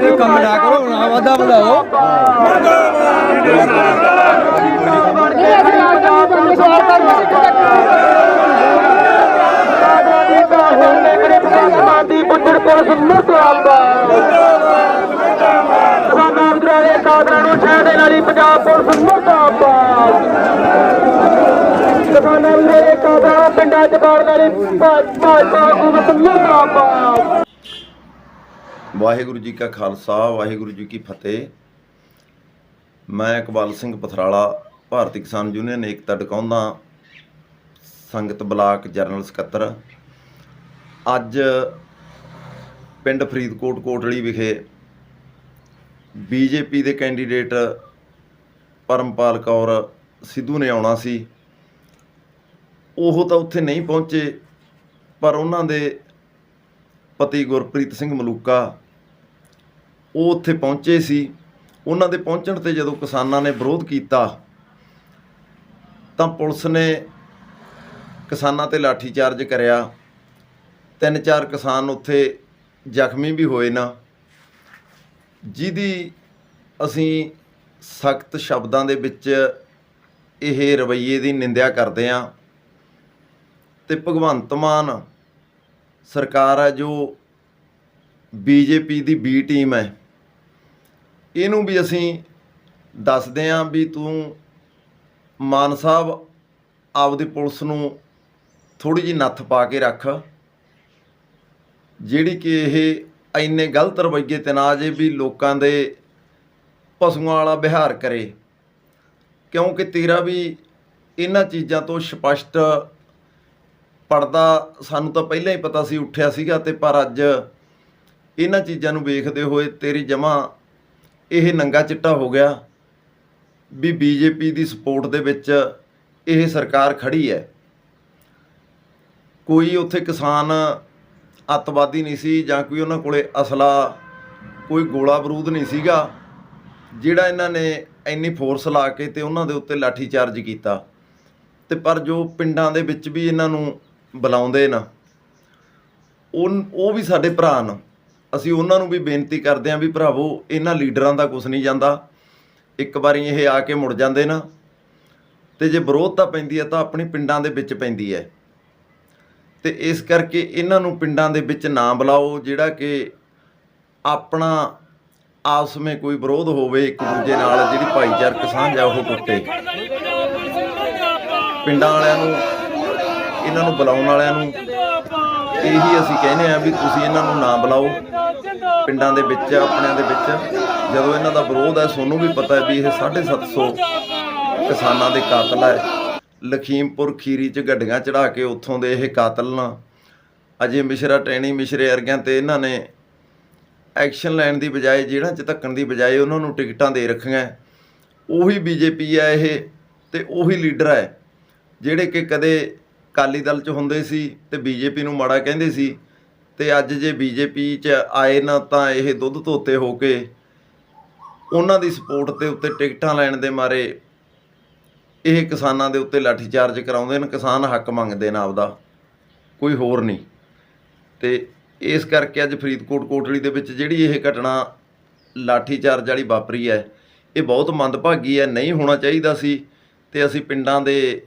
ਇਹ ਕੰਮ ਨਾ ਕਰੋ ਨਾ ਵਾਦਾ ਵਧਾਓ। ਦੀ ਪੁੱਤਰ ਕੋਲ ਸੁਨਰ ਤੋਂ ਆਉਂਦਾ ਵਿਦਰੋਹੀ ਕਾਦਰਾਂ ਪਿੰਡਾਂ ਚ ਪਾੜਨ ਵਾਲੀ ਭਾਜਪਾ ਹਕੂਮਤ ਮੁਰਦਾਬਾਦ ਵਾਹਿਗੁਰੂ ਜੀ ਕਾ ਖਾਲਸਾ, ਵਾਹਿਗੁਰੂ ਜੀ ਕੀ ਫਤਿਹ। ਮੈਂ ਇਕਬਾਲ ਸਿੰਘ ਪਥਰਾਲਾ, ਭਾਰਤੀ ਕਿਸਾਨ ਯੂਨੀਅਨ ਏਕਤਾ ਡਕਾਉਂਦਾ ਸੰਗਤ ਬਲਾਕ ਜਨਰਲ ਸਕੱਤਰ। ਅੱਜ ਪਿੰਡ ਫਰੀਦਕੋਟ ਕੋਟਲੀ ਵਿਖੇ ਬੀਜੇਪੀ ਦੇ ਕੈਂਡੀਡੇਟ ਪਰਮਪਾਲ ਕੌਰ ਸਿੱਧੂ ਨੇ ਆਉਣਾ ਸੀ। ਉਹ ਤਾਂ ਉੱਥੇ ਨਹੀਂ ਪਹੁੰਚੇ, ਪਰ ਉਹਨਾਂ ਦੇ ਪਤੀ ਗੁਰਪ੍ਰੀਤ ਸਿੰਘ ਮਲੂਕਾ ਉਹ ਉੱਥੇ ਪਹੁੰਚੇ ਸੀ। ਉਹਨਾਂ ਦੇ ਪਹੁੰਚਣ ਤੇ ਜਦੋਂ ਕਿਸਾਨਾਂ ਨੇ ਵਿਰੋਧ ਕੀਤਾ, ਤਾਂ ਪੁਲਿਸ ਨੇ ਕਿਸਾਨਾਂ ਤੇ ਲਾਠੀਚਾਰਜ ਕਰਿਆ। ਤਿੰਨ ਚਾਰ ਕਿਸਾਨ ਉੱਥੇ ਜ਼ਖਮੀ ਵੀ ਹੋਏ ਨਾ। ਜਿਹਦੀ ਅਸੀਂ ਸਖਤ ਸ਼ਬਦਾਂ ਦੇ ਵਿੱਚ ਇਹ ਰਵੱਈਏ ਦੀ ਨਿੰਦਿਆ ਕਰਦੇ ਹਾਂ ਤੇ ਭਗਵੰਤ ਮਾਨ ਸਰਕਾਰ ਹੈ, ਜੋ ਬੀਜੇਪੀ ਦੀ ਬੀ ਟੀਮ ਹੈ। ਇਹਨੂੰ ਵੀ ਅਸੀਂ ਦੱਸਦੇ ਹਾਂ ਵੀ ਤੂੰ ਮਾਨ ਸਾਹਿਬ ਆਪਦੀ ਪੁਲਿਸ ਨੂੰ ਥੋੜੀ ਜਿਹੀ ਨੱਥ ਪਾ ਕੇ ਰੱਖ, ਜਿਹੜੀ ਕਿ ਇਹ ਇੰਨੇ ਗਲਤ ਰਵੱਈਏ ਤੇ ਨਾ ਜੇ ਵੀ ਲੋਕਾਂ ਦੇ ਪਸ਼ੂਆਂ ਵਾਲਾ ਵਿਹਾਰ ਕਰੇ। ਕਿਉਂਕਿ ਤੇਰਾ ਵੀ ਇਹਨਾਂ ਚੀਜ਼ਾਂ ਤੋਂ ਸਪਸ਼ਟ ਪੜਦਾ ਸਾਨੂੰ ਤਾਂ ਪਹਿਲਾਂ ਹੀ ਪਤਾ ਸੀ, ਉੱਠਿਆ ਸੀਗਾ ਤੇ ਪਰ ਅੱਜ ਇਹਨਾਂ ਚੀਜ਼ਾਂ ਨੂੰ ਵੇਖਦੇ ਹੋਏ ਤੇਰੀ ਜਮਾ ਇਹ ਨੰਗਾ ਚਿੱਟਾ ਹੋ ਗਿਆ ਵੀ ਬੀਜੇਪੀ ਦੀ ਸਪੋਰਟ ਦੇ ਵਿੱਚ ਇਹ ਸਰਕਾਰ ਖੜੀ ਹੈ। ਕੋਈ ਉੱਥੇ ਕਿਸਾਨ ਅੱਤਵਾਦੀ ਨਹੀਂ ਸੀ ਜਾਂ ਕੋਈ ਉਹਨਾਂ ਕੋਲੇ ਅਸਲਾ, ਕੋਈ ਗੋਲਾ ਬਰੂਦ ਨਹੀਂ ਸੀਗਾ, ਜਿਹੜਾ ਇਹਨਾਂ ਨੇ ਇੰਨੀ ਫੋਰਸ ਲਾ ਕੇ ਤੇ ਉਹਨਾਂ ਦੇ ਉੱਤੇ ਲਾਠੀ ਚਾਰਜ ਕੀਤਾ। ਤੇ ਪਰ ਜੋ ਪਿੰਡਾਂ ਦੇ ਵਿੱਚ ਵੀ ਇਹਨਾਂ ਨੂੰ ਬੁਲਾਉਂਦੇ ਨਾ ਉਹ ਉਹ ਵੀ ਸਾਡੇ ਭਰਾ ਨੇ। ਅਸੀਂ ਉਹਨਾਂ ਨੂੰ ਵੀ ਬੇਨਤੀ ਕਰਦੇ ਆਂ ਵੀ ਭਰਾਵੋ, ਇਹਨਾਂ ਲੀਡਰਾਂ ਦਾ ਕੁਝ ਨਹੀਂ ਜਾਂਦਾ। ਇੱਕ ਵਾਰੀ ਇਹ ਆ ਕੇ ਮੁੜ ਜਾਂਦੇ ਨਾ, ਤੇ ਜੇ ਵਿਰੋਧ ਤਾਂ ਪੈਂਦੀ ਹੈ ਤਾਂ ਆਪਣੀ ਪਿੰਡਾਂ ਦੇ ਵਿੱਚ ਪੈਂਦੀ ਹੈ। ਤੇ ਇਸ ਕਰਕੇ ਇਹਨਾਂ ਨੂੰ ਪਿੰਡਾਂ ਦੇ ਵਿੱਚ ਨਾ ਬੁਲਾਓ, ਜਿਹੜਾ ਕਿ ਆਪਣਾ ਆਪਸ ਵਿੱਚ ਕੋਈ ਵਿਰੋਧ ਹੋਵੇ ਇੱਕ ਦੂਜੇ ਨਾਲ, ਜਿਹੜੀ ਭਾਈਚਾਰਕ ਸਾਂਝ ਆ, ਉਹ ਟੁੱਟੇ। ਪਿੰਡਾਂ ਵਾਲਿਆਂ ਨੂੰ ਇਹਨਾਂ ਨੂੰ ਬੁਲਾਉਣ ਵਾਲਿਆਂ ਨੂੰ ਇਹੀ ਅਸੀਂ ਕਹਿੰਦੇ ਆ ਵੀ ਤੁਸੀਂ ਇਹਨਾਂ ਨੂੰ ਨਾ ਬੁਲਾਓ। ਪਿੰਡਾਂ ਦੇ ਵਿੱਚ, ਆਪਣਿਆਂ ਦੇ ਵਿੱਚ। ਜਦੋਂ ਇਹਨਾਂ ਦਾ ਵਿਰੋਧ ਹੈ ਸੋਨੂੰ ਵੀ ਪਤਾ ਹੈ ਵੀ ਇਹ 750 ਕਿਸਾਨਾਂ ਦੇ ਕਾਤਲ ਹੈ। ਲਖੀਮਪੁਰ ਖੀਰੀ ਚ ਗੱਡੀਆਂ ਚੜਾ ਕੇ ਉੱਥੋਂ ਦੇ ਇਹ ਕਾਤਲ ਨਾ। ਅਜੇ ਮਿਸ਼ਰਾ ਟੈਣੀ ਮਿਸ਼ਰੇ ਅਰਗਿਆਂ ਤੇ ਇਹਨਾਂ ਨੇ ਐਕਸ਼ਨ ਲੈਣ ਦੀ ਬਜਾਏ ਜਿਹੜਾ ਚ ਧੱਕਣ ਦੀ ਬਜਾਏ ਉਹਨਾਂ ਨੂੰ ਟਿਕਟਾਂ ਦੇ ਰੱਖੀਆਂ ਉਹੀ ਬੀਜੇਪੀ ਹੈ ਇਹ ਤੇ ਉਹੀ ਲੀਡਰ ਹੈ, ਜਿਹੜੇ ਕਿ ਕਦੇ ਅਕਾਲੀ ਦਲ ਚ ਹੁੰਦੇ ਸੀ ਤੇ ਬੀਜੇਪੀ ਨੂੰ ਮਾੜਾ ਕਹਿੰਦੇ ਸੀ ਤੇ ਅੱਜ ਜੇ ਬੀਜੇਪੀ ਚ ਆਏ ਨਾ ਤਾਂ ਇਹ ਦੁੱਧ ਧੋਤੇ ਹੋ ਕੇ ਉਹਨਾਂ ਦੀ ਸਪੋਰਟ ਦੇ ਉੱਤੇ ਟਿਕਟਾਂ ਲੈਣ ਦੇ ਮਾਰੇ ਇਹ ਕਿਸਾਨਾਂ ਦੇ ਉੱਤੇ ਲਾਠੀਚਾਰਜ ਕਰਾਉਂਦੇ ਨੇ ਕਿਸਾਨ ਹੱਕ ਮੰਗਦੇ ਨੇ ਆਪਦਾ, ਕੋਈ ਹੋਰ ਨਹੀਂ। ਤੇ ਇਸ ਕਰਕੇ ਅੱਜ ਫਰੀਦਕੋਟ ਕੋਟਲੀ ਦੇ ਵਿੱਚ ਜਿਹੜੀ ਇਹ ਘਟਨਾ ਲਾਠੀਚਾਰਜ ਵਾਲੀ ਵਾਪਰੀ ਹੈ, ਇਹ ਬਹੁਤ ਮੰਦਭਾਗੀ ਹੈ, ਨਹੀਂ ਹੋਣਾ ਚਾਹੀਦਾ ਸੀ ਤੇ ਅਸੀਂ ਪਿੰਡਾਂ ਦੇ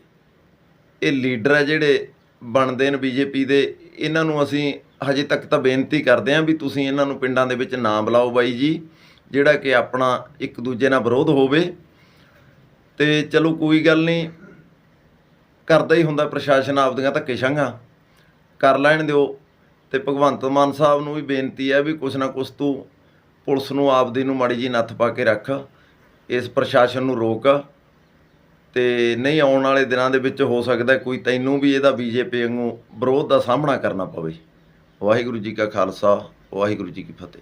ਇਹ ਲੀਡਰ ਹੈ ਜਿਹੜੇ ਬਣਦੇ ਨੇ ਬੀਜੇਪੀ ਦੇ, ਇਹਨਾਂ ਨੂੰ ਅਸੀਂ ਹਜੇ ਤੱਕ ਤਾਂ ਬੇਨਤੀ ਕਰਦੇ ਹਾਂ ਵੀ ਤੁਸੀਂ ਇਹਨਾਂ ਨੂੰ ਪਿੰਡਾਂ ਦੇ ਵਿੱਚ ਨਾ ਬੁਲਾਓ ਬਾਈ ਜੀ, ਜਿਹੜਾ ਕਿ ਆਪਣਾ ਇੱਕ ਦੂਜੇ ਨਾਲ ਵਿਰੋਧ ਹੋਵੇ। ਤੇ ਚਲੋ ਕੋਈ ਗੱਲ ਨਹੀਂ, ਕਰਦਾ ਹੀ ਹੁੰਦਾ ਪ੍ਰਸ਼ਾਸਨ ਆਪਦੀਆਂ ਧੱਕੇ ਸ਼ਾਂਘਾਂ ਕਰ ਲੈਣ ਦਿਓ। ਤੇ ਭਗਵੰਤ ਮਾਨ ਸਾਹਿਬ ਨੂੰ ਵੀ ਬੇਨਤੀ ਹੈ ਵੀ ਕੁਛ ਨਾ ਕੁਛ ਤੂੰ ਪੁਲਿਸ ਨੂੰ, ਆਪਦੀ ਨੂੰ ਮਾੜੀ ਜੀ ਨੱਥ ਪਾ ਕੇ ਰੱਖ। ਇਸ ਪ੍ਰਸ਼ਾਸਨ ਨੂੰ ਰੋਕ। ਤੇ ਨਹੀਂ ਆਉਣ ਵਾਲੇ ਦਿਨਾਂ ਦੇ ਵਿੱਚ ਹੋ ਸਕਦਾ ਕੋਈ ਤੈਨੂੰ ਵੀ ਇਹਦਾ ਬੀਜੇਪੀ ਵਾਂਗੂ ਵਿਰੋਧ ਦਾ ਸਾਹਮਣਾ ਕਰਨਾ ਪਵੇ। ਵਾਹਿਗੁਰੂ ਜੀ ਕਾ ਖਾਲਸਾ, ਵਾਹਿਗੁਰੂ ਜੀ ਕੀ ਫਤਿਹ।